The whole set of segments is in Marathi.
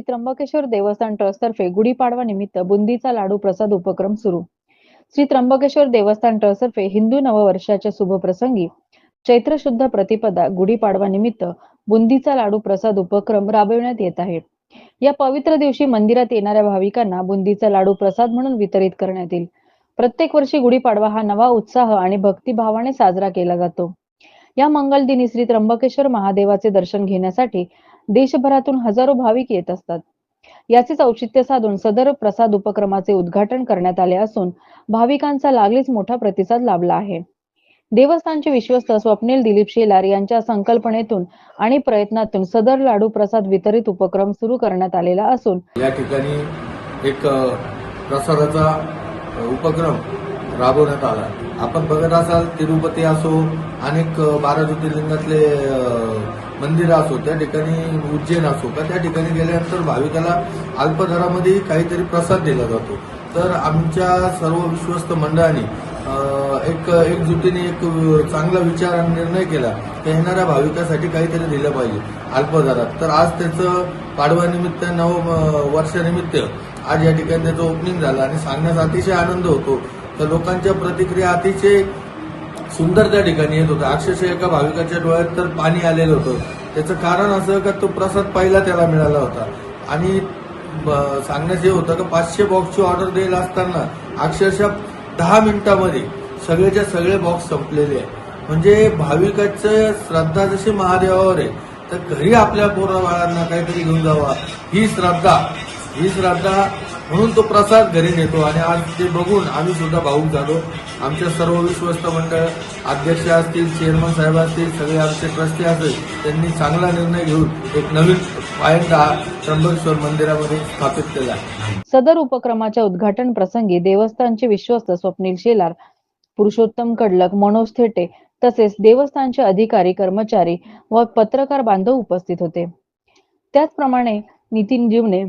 श्री त्र्यंबकेश्वर देवस्थान ट्रस्ट तर्फे गुढीपाडवा निमित्त बुंदीचा लाडू प्रसाद उपक्रम सुरू. श्री त्र्यंबकेश्वर देवस्थान ट्रस्ट तर्फे हिंदू नववर्षाच्या शुभप्रसंगी चैत्र शुद्ध प्रतिपदा गुढीपाडवा निमित्त बुंदीचा लाडू प्रसाद उपक्रम राबविण्यात येत आहे. या पवित्र दिवशी मंदिरात येणाऱ्या भाविकांना बुंदीचा लाडू प्रसाद म्हणून वितरित करण्यात येईल. प्रत्येक वर्षी गुढीपाडवा हा नवा उत्साह आणि भक्तिभावाने साजरा केला जातो. या मंगल दिनी श्री त्र्यंबकेश्वर महादेवाचे दर्शन घेण्यासाठी देशभरातून हजारो भाविक येत असतात. याचेच औचित्य साधून सदर प्रसाद उपक्रमाचे उद्घाटन करण्यात आले असून भाविकांचा लागलीच मोठा प्रतिसाद लाभला आहे. देवस्थानचे विश्वस्त स्वप्नील दिलीप शेलार यांच्या संकल्पनेतून आणि प्रयत्नातून सदर लाडू प्रसाद वितरित उपक्रम सुरू करण्यात आलेला असून या ठिकाणी एक प्रसादाचा उपक्रम राबवण्यात आला. आपण बघत असाल तिरुपती असो अनेक बारा ज्योतिर्लिंगातले मंदिर असो त्या ठिकाणी उज्जैन असो का त्या ठिकाणी गेल्यानंतर भाविकाला अल्पदरामध्ये काहीतरी प्रसाद दिला जातो. तर आमच्या सर्व विश्वस्त मंडळांनी एक एकजुटीने एक चांगला विचार आणि निर्णय केला की येणाऱ्या भाविकासाठी काहीतरी दिलं पाहिजे अल्पदरात. तर आज त्याचं पाडव्यानिमित्त नव वर्षानिमित्त आज या ठिकाणी त्याचं ओपनिंग झालं आणि सांगण्यास अतिशय आनंद होतो. तर लोकांच्या प्रतिक्रिया अतिशय सुंदर त्या ठिकाणी येत होत्या. अक्षरशः एका भाविकाच्या डोळ्यात तर पाणी आलेलं होतं. त्याचं कारण असं का तो प्रसाद पहिला त्याला मिळाला होता. आणि ब- हे होतं का पाचशे बॉक्सची ऑर्डर द्यायला असताना अक्षरशः दहा मिनिटामध्ये सगळेच्या सगळे बॉक्स संपलेले आहे म्हणजे भाविकाचं श्रद्धा जशी महादेवावर आहे तर घरी आपल्या पोरा बाळांना काहीतरी घेऊन जावा. ही श्रद्धा ही श्रद्धा म्हणून तो प्रसाद घरी नेतो. आणि आज ते बघून आम्ही सुद्धा भाऊक झालो. आमच्या सर्व विश्वस्त मंडळ अध्यक्ष असतील चेअरमन साहेब असतील सगळे आमचे ट्रस्टी असतील त्यांनी चांगला निर्णय घेऊन एक नवीन पायंडा त्र्यंबकेश्वर मंदिरामध्ये स्थापित केला. सदर उपक्रमाच्या उद्घाटन प्रसंगी देवस्थानचे विश्वस्त स्वप्नील शेलार पुरुषोत्तम कडलक मनोज थेटे तसेच देवस्थानचे अधिकारी कर्मचारी व पत्रकार बांधव उपस्थित होते. त्याचप्रमाणे नितीन जीवने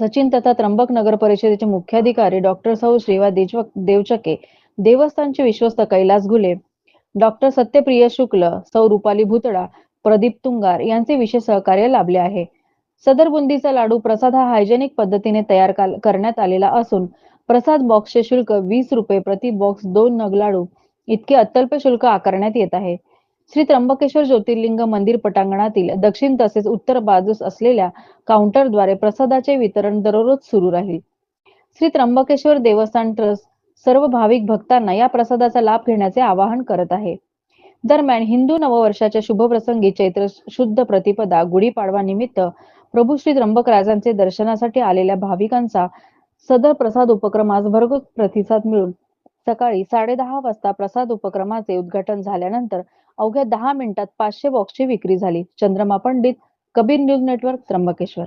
सचिन तथा त्र्यंबक नगर परिषदेचे मुख्याधिकारी डॉक्टर सौ श्रीवा देवचके देवस्थानचे विश्वस्त कैलास घुले डॉक्टर सत्यप्रिय शुक्ल सौ रुपाली भुतडा प्रदीप तुंगार यांचे विशेष सहकार्य लाभले आहे. सदर बुंदीचा लाडू प्रसाद हा हायजेनिक पद्धतीने तयार करण्यात आलेला असून प्रसाद बॉक्सचे शुल्क वीस रुपये प्रति बॉक्स दोन नग लाडू इतके अत्यल्प शुल्क आकारण्यात येत आहे. श्री त्र्यंबकेश्वर ज्योतिर्लिंग मंदिर पटांगणातील दक्षिण तसेच उत्तर बाजूस असलेल्या काउंटरद्वारे प्रसादाचे वितरण दररोज सुरू राहील. श्री त्र्यंबकेश्वर देवस्थान ट्रस्ट सर्व भाविक भक्तांना या प्रसादाचा लाभ घेण्याचे आवाहन करत आहे. दरम्यान हिंदू नववर्षाच्या शुभप्रसंगी चैत्र शुद्ध प्रतिपदा गुढीपाडवा निमित्त प्रभू श्री त्र्यंबकराजांचे दर्शनासाठी आलेल्या भाविकांचा सदर प्रसाद उपक्रम आज भरघोस प्रतिसाद मिळून सकाळी साडेदहा वाजता प्रसाद उपक्रमाचे उद्घाटन झाल्यानंतर अवघ्या दहा मिनिटात पाचशे बॉक्सची विक्री झाली. Chandrama Pandit Kabir news network Trimbakeshwar.